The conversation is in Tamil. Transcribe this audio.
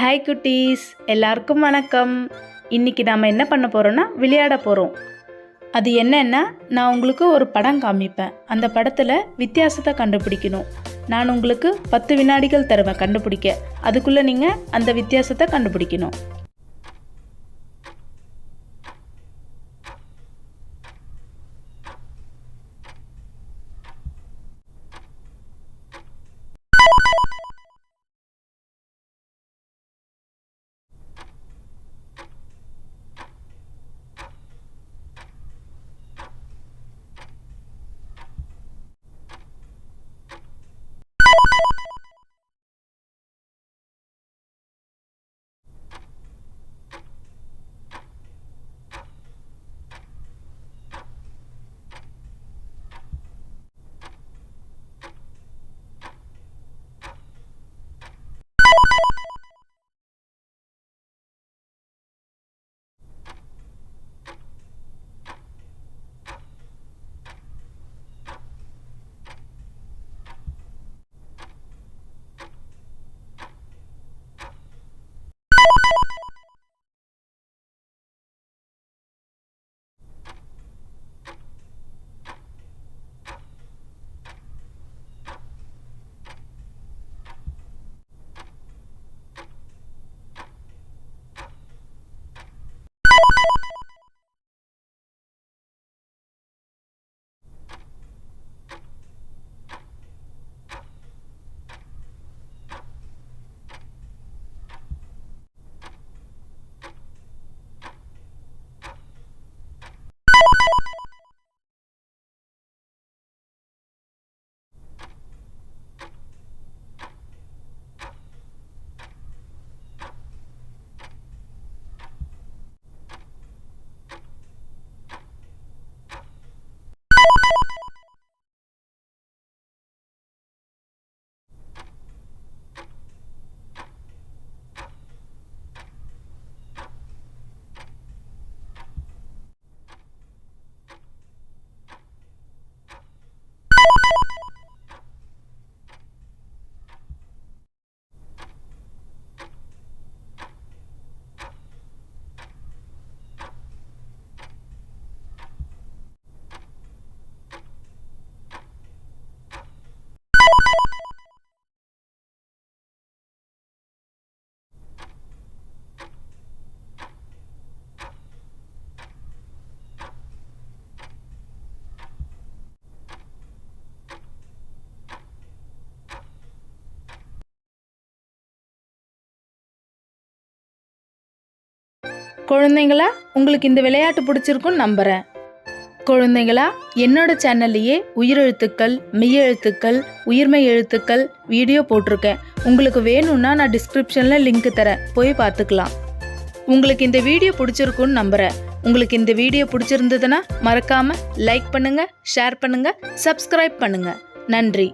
ஹாய் குட்டீஸ். எல்லாருக்கும் வணக்கம். இன்றைக்கி நாம் என்ன பண்ண போகிறோன்னா விளையாட போகிறோம் அது என்னென்னா நான் உங்களுக்கு ஒரு படம் காமிப்பேன். அந்த படத்தில் வித்தியாசத்தை கண்டுபிடிக்கணும். நான் உங்களுக்கு பத்து வினாடிகள் தருவேன் கண்டுபிடிக்க. அதுக்குள்ளே நீங்கள் அந்த வித்தியாசத்தை கண்டுபிடிக்கணும். குழந்தைங்களா உங்களுக்கு இந்த விளையாட்டு பிடிச்சிருக்குன்னு நம்புகிறேன் குழந்தைங்களா என்னோட சேனல்லையே உயிரெழுத்துக்கள் மெய்யெழுத்துக்கள் உயிர்மை எழுத்துக்கள் வீடியோ போட்டிருக்கேன். உங்களுக்கு வேணும்னா நான் டிஸ்கிரிப்ஷனில் லிங்க் தரேன். போய் பார்த்துக்கலாம். உங்களுக்கு இந்த வீடியோ பிடிச்சிருக்குன்னு நம்புகிறேன் உங்களுக்கு இந்த வீடியோ பிடிச்சிருந்ததுன்னா மறக்காமல் லைக் பண்ணுங்கள் ஷேர் பண்ணுங்கள் சப்ஸ்கிரைப் பண்ணுங்கள் நன்றி.